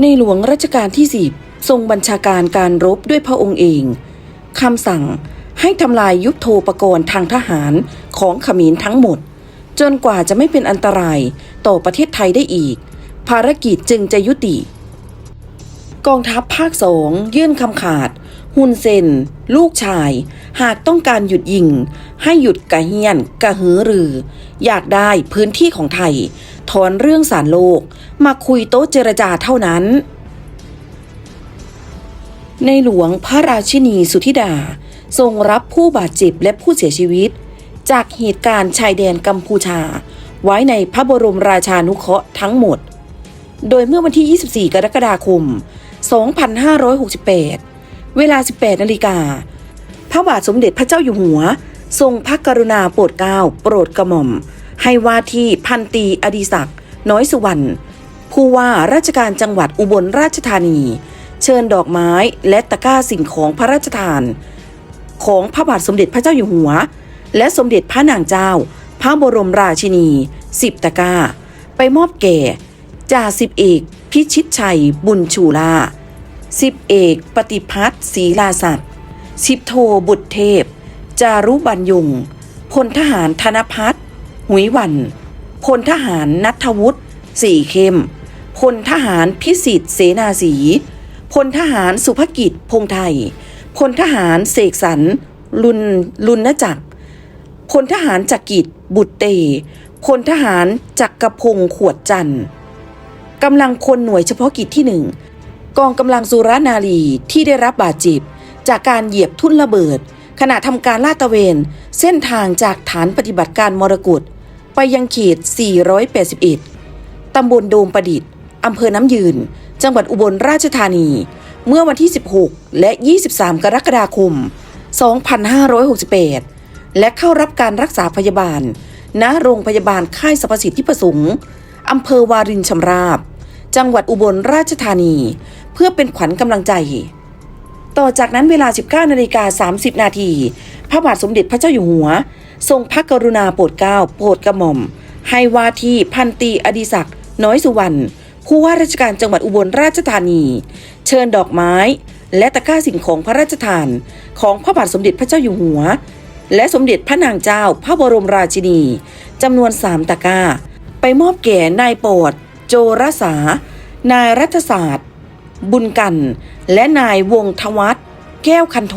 ในหลวงรัชกาลที่สิบทรงบัญชาการการรบด้วยพระองค์เองคำสั่งให้ทำลายยุทโธปกรณ์ทางทหารของขมิญทั้งหมด จนกว่าจะไม่เป็นอันตรายต่อประเทศไทยได้อีก ภารกิจจึงจะยุติ กองทัพภาคสองยื่นคำขาด ฮุนเซน ลูกชาย หากต้องการหยุดยิง ให้หยุดกระเฮียนกระหือรือ อยากได้พื้นที่ของไทย ถอนเรื่องสารโลก มาคุยโต๊ะเจรจาเท่านั้น ในหลวงพระราชินีสุธิดา ทรงรับผู้บาดเจ็บและผู้เสียชีวิต จากเหตุการณ์ชายแดนกัมพูชา ไว้ในพระบรมราชานุเคราะห์ทั้งหมด โดยเมื่อวันที่ 24 กรกฎาคม 2568 เวลา 18นาฬิกาพระบาทสมเด็จพระเจ้าอยู่หัว ทรงพระกรุณาโปรดเกล้าโปรดกระหม่อม ให้ว่าที่พันตีอดีศักดิ์น้อยสุวรรณผู้ว่าราชการจังหวัดอุบลราชธานี เชิญดอกไม้และตะกร้าสิ่งของพระราชทาน ของพระบาทสมเด็จพระเจ้าอยู่หัว และสมเด็จพระนางเจ้า พระบรมราชินีสิบตะกร้า ไปมอบแก่จ่าสิบเอกพิชิตชัยบุญชูลา สิบเอกปฏิพัฒน์ศรีลาศักดิ์สิบโทบุตรเทพ จารุบรรยงพลทหารธนพัฒน์หุยวันพลทหารนัทวุฒิสีเข้มพลทหารพิสิทธิ์เสนาสีพลทหารสุภกิจพงไทยพลทหารเสกสรรลุนลุนนจักรพลทหารจักกิจบุตรเตพลทหารจักกรพงศ์ขวดจันทร์กำลังพลหน่วยเฉพาะกิจที่หนึ่ง กองกำลังสุรนารีที่ได้รับบาดเจ็บ จากการเหยียบทุ่นระเบิด ขณะทำการลาดตระเวน เส้นทางจากฐานปฏิบัติการมรกตไปยังเขต 481 ตำบลโดมประดิษฐ์อำเภอน้ำยืน จังหวัดอุบลราชธานี เมื่อวันที่ 16 และ 23 กรกฎาคม 2568 และเข้ารับการรักษาพยาบาล ณ โรงพยาบาลค่ายสรรพสิทธิประสงค์อำเภอวารินชำราบ จังหวัดอุบลราชธานี พื่อเป็นขวัญกำลังใจ ต่อจากนั้นเวลา 19นาฬิกา30 นาทีพระบาทสมเด็จพระเจ้าอยู่หัว ทรงพระกรุณาโปรดเกล้าโปรดกระหม่อม ให้ว่าที่พันตีอดีศักดิ์น้อยสุวรรณผู้ว่าราชการจังหวัดอุบลราชธานี เชิญดอกไม้ และตะกร้าสิ่งของพระราชทาน ของพระบาทสมเด็จพระเจ้าอยู่หัว และสมเด็จพระนางเจ้าพระบรมราชินีจำนวนสามตะกร้า ไปมอบแก่นายโปรดโจรสา นายรัฐศาสตร์ บุญกัน และนายวงทวัฒแก้วคันโท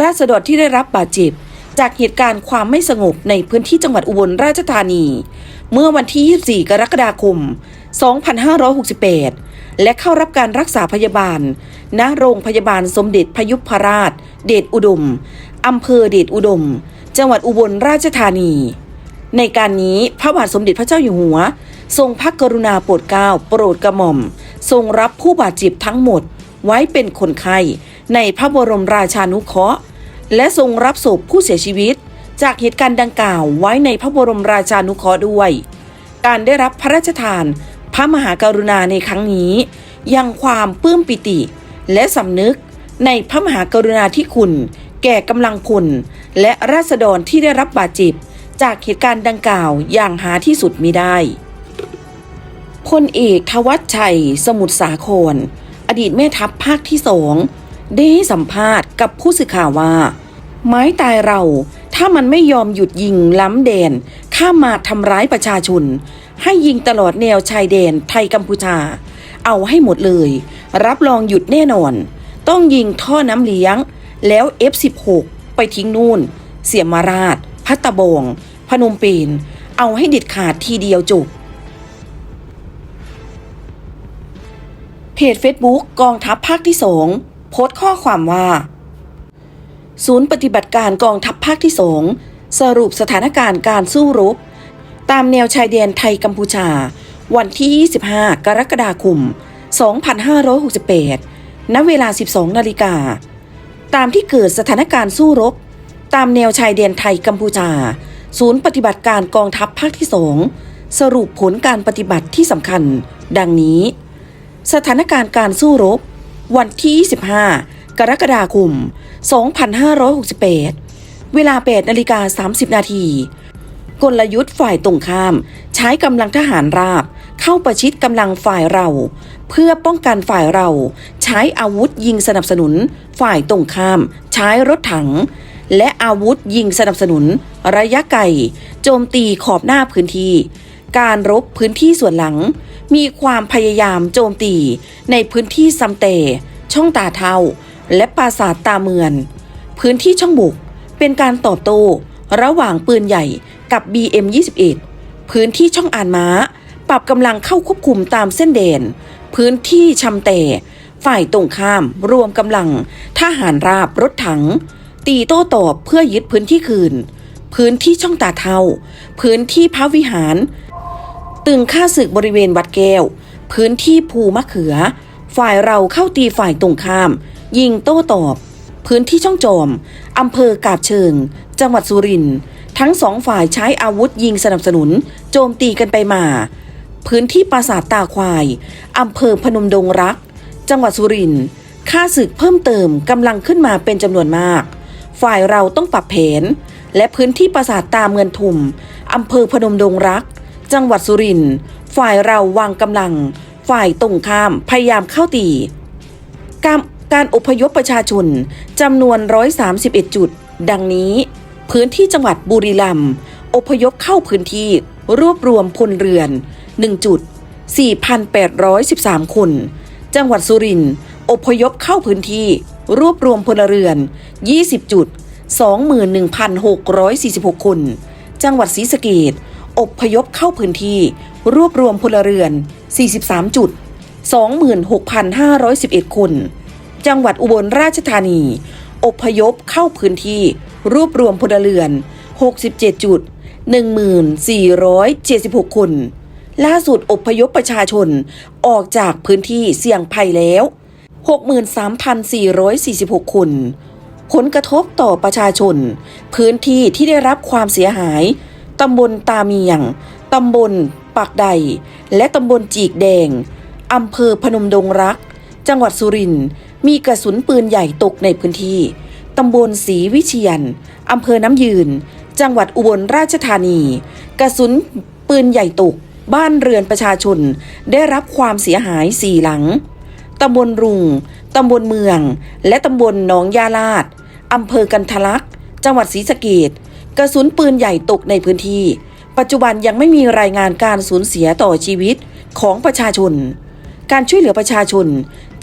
ราษฎรที่ได้รับบาดเจ็บ จากเหตุการณ์ความไม่สงบในพื้นที่จังหวัดอุบลราชธานี เมื่อวันที่ 24 กรกฎาคม 2568 และเข้ารับการรักษาพยาบาล ณ โรงพยาบาลสมเด็จพยุพราช เดชอุดม อำเภอเดชอุดม จังหวัดอุบลราชธานี ในการนี้พระบาทสมเด็จพระเจ้าอยู่หัว ทรงพระกรุณาโปรดเกล้าโปรดกระหม่อม ทรงรับผู้บาดเจ็บทั้งหมดไว้เป็นคนไข้ในพระบรมราชานุเคราะห์ และทรงรับศพผู้เสียชีวิต จากเหตุการณ์ดังกล่าวไว้ในพระบรมราชานุเคราะห์ด้วย การได้รับพระราชทาน พระมหากรุณาในครั้งนี้ ยังความปลื้มปิติ และสำนึกในพระมหากรุณาธิคุณ แก่กำลังพลและราษฎรที่ได้รับบาดเจ็บจากเหตุการณ์ดังกล่าวอย่างหาที่สุดมิได้ พลเอกทวัชชัย สมุทรสาคร อดีตแม่ทัพภาคที่สองได้ให้สัมภาษณ์กับผู้สื่อข่าวว่า ไม้ตายเราถ้ามันไม่ยอมหยุดยิงล้ำแดน ข้ามาทำร้ายประชาชน ให้ยิงตลอดแนวชายแดนไทยกัมพูชา เอาให้หมดเลย รับรองหยุดแน่นอน ต้องยิงท่อน้ำเลี้ยง แล้ว F16 ไปทิ้งนู่น เสียมาราช พัตตะบอง พนมเปญเอาให้เด็ดขาดทีเดียวจบ เพจ Facebook กองทัพภาคที่สองโพสต์ข้อความว่า ศูนย์ปฏิบัติการกองทัพภาคที่สองสรุปสถานการณ์การสู้รบ ตามแนวชายแดนไทยกัมพูชา วันที่ 25 กรกฎาคม 2568 ณ เวลา 12 นาฬิกา ตามที่เกิดสถานการณ์สู้รบ ตามแนวชายแดนไทยกัมพูชา ศูนย์ปฏิบัติการกองทัพภาคที่สองสรุปผลการปฏิบัติที่สำคัญ ดังนี้ สถานการณ์การสู้รบ วันที่ 25 กรกฎาคม 2568 เวลา8นาฬิกา30 นาที กลยุทธ์ฝ่ายตรงข้าม ใช้กำลังทหารราบ เข้าประชิดกำลังฝ่ายเรา เพื่อป้องกันฝ่ายเรา ใช้อาวุธยิงสนับสนุน ฝ่ายตรงข้าม ใช้รถถัง และอาวุธยิงสนับสนุน ระยะไกลโจมตีขอบหน้าพื้นที่ การรบพื้นที่ส่วนหลัง มีความพยายามโจมตีในพื้นที่ซัมเต ช่องตาเทาและปราสาทตาเมือน พื้นที่ช่องบุกเป็นการตอบโต้ระหว่างปืนใหญ่กับ BM21 พื้นที่ช่องอ่านม้า ปรับกำลังเข้าควบคุมตามเส้นเดน พื้นที่ชำเต ฝ่ายตรงข้ามรวมกำลังทหารราบรถถัง ตีโต้ตอบเพื่อยึดพื้นที่คืน พื้นที่ช่องตาเทา พื้นที่พระวิหาร ตึงค่าศึกบริเวณวัดแก้ว พื้นที่ภูมะเขือ ฝ่ายเราเข้าตีฝ่ายตรงข้าม ยิงโต้ตอบ พื้นที่ช่องจอมอำเภอกาบเชิง จังหวัดสุรินทร์ทั้งสองฝ่ายใช้อาวุธยิงสนับสนุน โจมตีกันไปมา พื้นที่ปราสาทตาควายอำเภอพนมดงรัก จังหวัดสุรินทร์ค่าศึกเพิ่มเติมกำลังขึ้นมาเป็นจำนวนมาก ฝ่ายเราต้องปรับแผน และพื้นที่ปราสาทตาเมือนทุมอำเภอพนมดงรัก จังหวัดสุรินทร์ฝ่ายเราวางกำลัง ฝ่ายตรงข้ามพยายามเข้าตี การการอพยพประชาชนจำนวน 131 จุด ดังนี้ พื้นที่จังหวัดบุรีรัมย์อพยพเข้าพื้นที่รวบรวมพลเรือน 1 จุด 4,813 คน จังหวัดสุรินทร์อพยพเข้าพื้นที่ รวบรวมพลเรือน 20 จุด 21,646 คน จังหวัดศรีสะเกด อบพยพเข้าพื้นที่ รวบรวมพลเรือน 43 จุด 26,511 คน จังหวัดอุบลราชธานี อบพยพเข้าพื้นที่ รวบรวมพลเรือน 67 จุด 1476 คน ล่าสุดอบพยพประชาชนออกจากพื้นที่เสี่ยงภัยแล้ว 63,446 คนผลกระทบต่อประชาชน พื้นที่ที่ได้รับความเสียหาย ตำบลตาเมียง ตำบลปากใด และตำบลจีกแดง อำเภอพนมดงรัก จังหวัดสุรินทร์ มีกระสุนปืนใหญ่ตกในพื้นที่ ตำบลศรีวิเชียน อำเภอน้ำยืน จังหวัดอุบลราชธานี กระสุนปืนใหญ่ตก บ้านเรือนประชาชน ได้รับความเสียหายสี่หลัง ตำบลรุง ตำบลเมือง และตำบลหนองยาลาด อำเภอกันทะลัก จังหวัดศรีสะเกด กระสุนปืนใหญ่ตกในพื้นที่ ปัจจุบันยังไม่มีรายงานการสูญเสียต่อชีวิตของประชาชน การช่วยเหลือประชาชน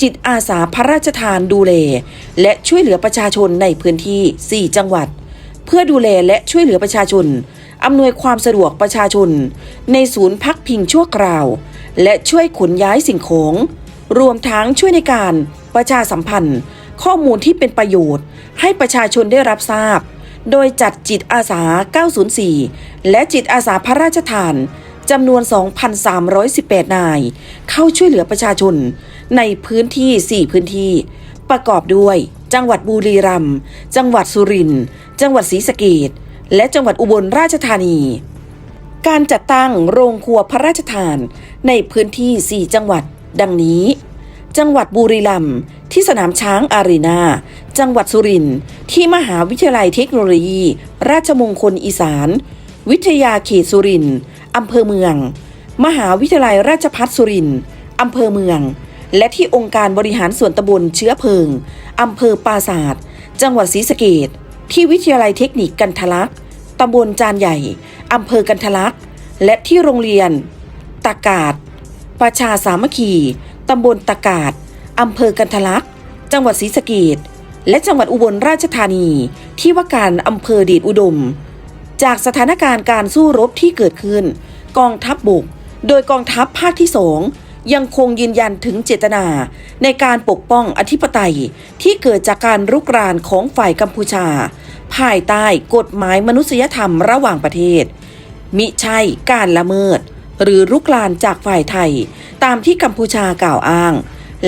จิตอาสาพระราชทานดูแลและช่วยเหลือประชาชนในพื้นที่ 4 จังหวัด เพื่อดูแลและช่วยเหลือประชาชนอำนวยความสะดวกประชาชน ในศูนย์พักพิงชั่วคราว และช่วยขนย้ายสิ่งของ รวมทั้งช่วยในการประชาสัมพันธ์ ข้อมูลที่เป็นประโยชน์ ให้ประชาชนได้รับทราบ โดยจัดจิตอาสา 904 และจิตอาสาพระราชทานจำนวน 2,318 นาย เข้าช่วยเหลือประชาชน ในพื้นที่ 4 พื้นที่ ประกอบด้วย จังหวัดบุรีรัมย์ จังหวัดสุรินทร์ จังหวัดศรีสะเกดและจังหวัดอุบลราชธานี การจัดตั้งโรงครัวพระราชทานในพื้นที่ 4 จังหวัด ดังนี้ จังหวัดบุรีรัมย์ ที่สนามช้างอารีนา จังหวัดสุรินทร์ที่มหาวิทยาลัยเทคโนโลยี ราชมงคลอีสาน วิทยาเขตสุรินทร์อำเภอเมือง มหาวิทยาลัยราชภัฏสุรินทร์อำเภอเมือง และที่องค์การบริหารส่วนตำบลเชื้อเพลิงอำเภอปราศาสตร์จังหวัดศรีสะเกดที่วิทยาลัยเทคนิคกันทะลักษ์ตำบลจานใหญ่อำเภอกันทะลักษ์และที่โรงเรียนตากาศประชาสามัคคีตำบลตากาศ อำเภอกันทะลักจังหวัดศรีสะเกดและจังหวัดอุบลราชธานี ที่ว่าการอำเภอเดชอุดม จากสถานการณ์การสู้รบที่เกิดขึ้น กองทัพบบก โดยกองทัพภาคที่สองยังคงยืนยันถึงเจตนา ในการปกป้องอธิปไตยที่เกิดจากการรุกรานของฝ่ายกัมพูชา ภายใต้กฎหมายมนุษยธรรมระหว่างประเทศ มิใช่การละเมิด หรือรุกรานจากฝ่ายไทย ตามที่กัมพูชากล่าวอ้าง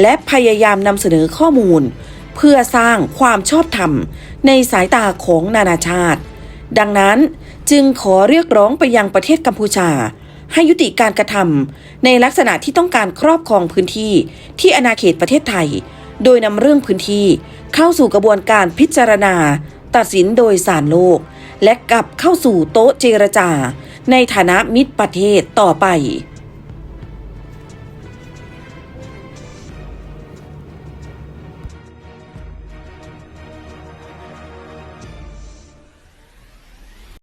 และพยายามนำเสนอข้อมูล เพื่อสร้างความชอบธรรมในสายตาของนานาชาติ ดังนั้นจึงขอเรียกร้องไปยังประเทศกัมพูชา ให้ยุติการกระทำในลักษณะที่ต้องการครอบครองพื้นที่ที่อาณาเขตประเทศไทย โดยนำเรื่องพื้นที่เข้าสู่กระบวนการพิจารณา ตัดสินโดยศาลโลก และกลับเข้าสู่โต๊ะเจรจา ในฐานะมิตรประเทศต่อไป